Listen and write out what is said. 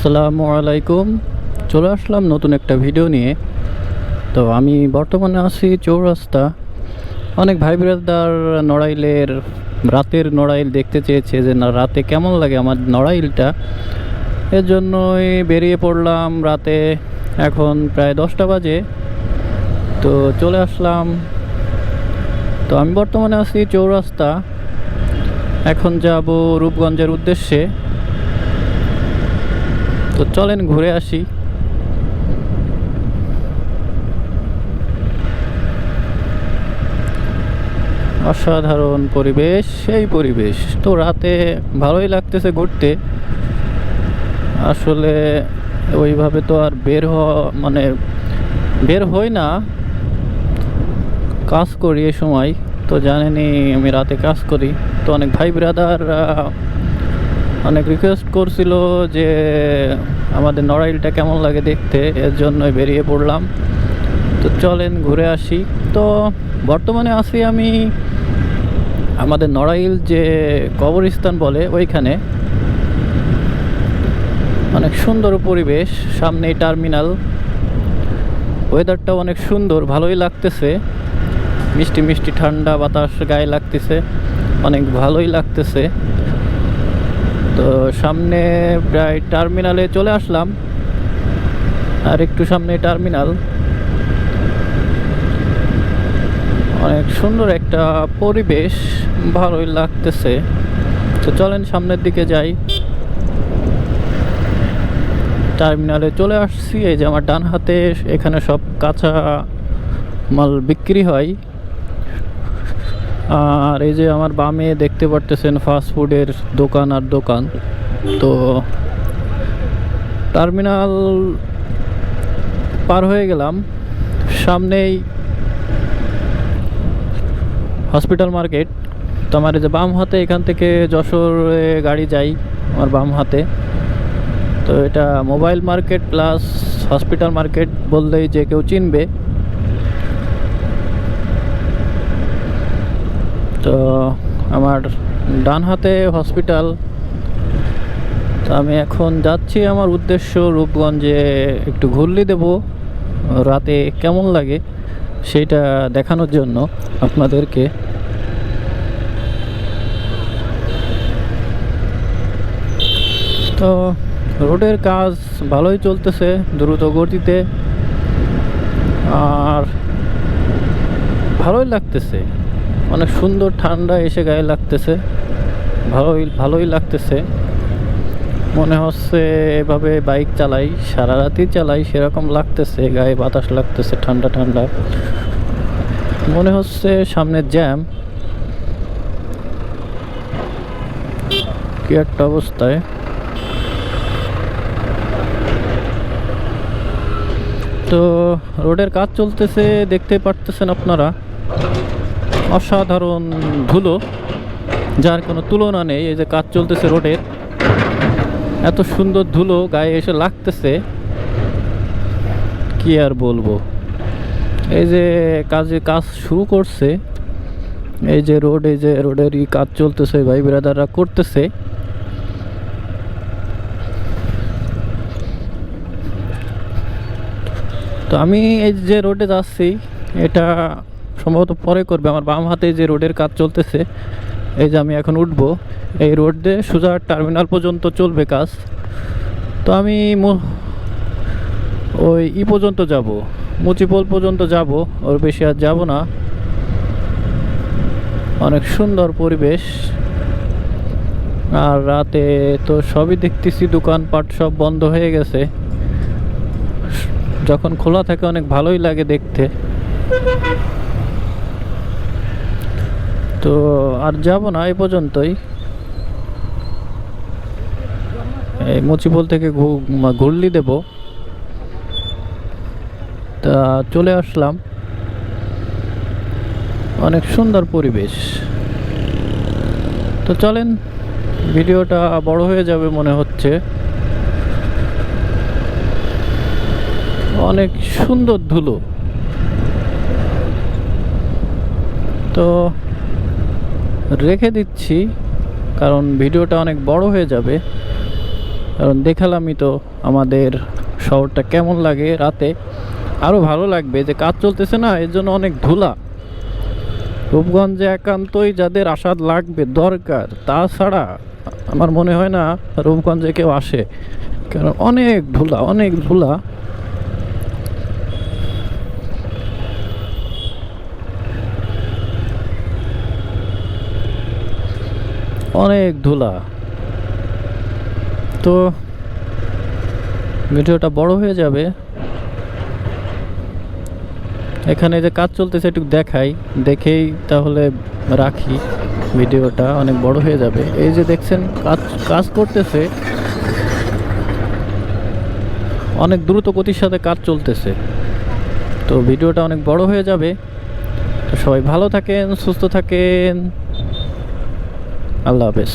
আসসালামু আলাইকুম। চলে আসলাম নতুন একটা ভিডিও নিয়ে। তো আমি বর্তমানে আছি চৌরাস্তা। অনেক ভাই ব্রাদার নড়াইলের, রাতের নড়াইল দেখতে চেয়েছে যে, না, রাতে কেমন লাগে আমার নড়াইলটা? এর জন্যই বেরিয়ে পড়লাম রাতে। এখন প্রায় দশটা বাজে। তো চলে আসলাম। তো আমি বর্তমানে আছি চৌরাস্তা। এখন যাব রূপগঞ্জের উদ্দেশ্যে। তো চলেন ঘুরে আসি। অসাধারণ পরিবেশ, সেই পরিবেশ। তো রাতে ভালোই লাগতেছে ঘুরতে। আসলে ওইভাবে তো আর বের হওয়া মানে বের হই না। কাজ করি এ সময়। তো জানেনই আমি রাতে কাজ করি। তো অনেক ভাই ব্রাদার অনেক রিকোয়েস্ট করছিল যে আমাদের নড়াইলটা কেমন লাগে দেখতে, এর জন্যই বেরিয়ে পড়লাম। তো চলেন ঘুরে আসি। তো বর্তমানে আছি আমি আমাদের নড়াইল যে কবরস্থান বলে ওইখানে। অনেক সুন্দর পরিবেশ সামনেই টার্মিনাল। ওয়েদারটাও অনেক সুন্দর, ভালোই লাগতেছে। মিষ্টি মিষ্টি ঠান্ডা বাতাস গায়ে লাগতেছে, অনেক ভালোই লাগতেছে। তো সামনে প্রায় টার্মিনালে চলে আসলাম। আর একটু সামনে টার্মিনাল। অনেক সুন্দর একটা পরিবেশ, ভালোই লাগতেছে। তো চলেন সামনের দিকে যাই। টার্মিনালে চলে আসছি, এই যে আমার ডান হাতে এখানে সব কাঁচা মাল বিক্রি হয়। আর এই যে আমার বামে দেখতে পারতেছেন ফাস্ট ফুডের দোকান আর দোকান। তো টার্মিনাল পার হয়ে গেলাম। সামনেই হসপিটাল মার্কেট তো আমার যে বাম হাতে এখান থেকে যশোরে গাড়ি যাই, আমার বাম হাতে। তো এটা mobile market plus hospital market বললেই যে কেউ চিনবে। তো আমার ডান হাতে হসপিটাল তো আমি এখন যাচ্ছি, আমার উদ্দেশ্য রূপগঞ্জে একটু ঘুরলি দেব। রাতে কেমন লাগে সেইটা দেখানোর জন্য আপনাদেরকে। তো রোডের কাজ ভালোই চলতেছে দ্রুত গতিতে, আর ভালোই লাগতেছে। অনেক সুন্দর ঠান্ডা এসে গায়ে লাগতেছে। ভালোই ভালোই লাগতেছে। মনে হচ্ছে এভাবে বাইক চালাই সারা রাতই চালাই সেরকম লাগতেছে, গায়ে বাতাস লাগতেছে, ঠান্ডা ঠান্ডা। মনে হচ্ছে সামনের জ্যাম। কি একটা অবস্থায়। তো রোডের কাজ চলতেছে, দেখতে পারতেছেন আপনারা। অসাধারণ ধুলো, যার কোনো তুলনা নেই, এই যে কাজ চলতেছে রোডের। এত সুন্দর ধুলো গায়ে এসে লাগতেছে। কি আর বলব? এই যে কাজে কাজ শুরু করছে। এই যে রোড, এই যে রোডেরই কাজ চলতেছে, ভাই ব্রাদাররা করতেছে। তো আমি এই যে রোডে যাচ্ছি, এটা সম্ভবত পরে করবে। আমার বাম হাতে যে রোডের কাজ চলতেছে, এই যে আমি এখন উঠবো, এই রোড দিয়ে সোজা টার্মিনাল পর্যন্ত চলবে কাজ। তো আমি ওই ই পর্যন্ত যাব, মুচিপোল পর্যন্ত যাব, ওর বেশি আর যাব না। অনেক সুন্দর পরিবেশ। আর রাতে তো সবই দেখতেছি, দোকানপাট সব বন্ধ হয়ে গেছে। যখন খোলা থাকে অনেক ভালোই লাগে দেখতে। তো আর যাব না, এই পর্যন্তই। এই মুচিপল থেকে ঘুরলি দেব। তা চলে আসলাম। অনেক সুন্দর পরিবেশ। তো চলেন, ভিডিওটা বড় হয়ে যাবে মনে হচ্ছে। অনেক সুন্দর ধুলো। তো রেখে দিচ্ছি, কারণ ভিডিওটা অনেক বড় হয়ে যাবে। কারণ দেখালামই তো আমাদের শহরটা কেমন লাগে রাতে। আরও ভালো লাগবে যে কাজ চলতেছে না, এর জন্য অনেক ধুলা। রূপগঞ্জে একান্তই যাদের আসাদ লাগবে দরকার, তাছাড়া আমার মনে হয় না রূপগঞ্জে কেউ আসে। কারণ অনেক ধুলা অনেক ধুলা। অনেক ধুলা। তো ভিডিওটা বড় হয়ে যাবে। এখানে যে কাজ চলতেছে একটু দেখাই, দেখেই তাহলে রাখি ভিডিওটা, অনেক বড় হয়ে যাবে। এই যে দেখছেন, কাজ কাজ করতেছে। অনেক দ্রুত গতির সাথে কাজ চলতেছে। তো ভিডিওটা অনেক বড় হয়ে যাবে। তো সবাই ভালো থাকেন, সুস্থ থাকেন। আল্লাহ হাফেজ।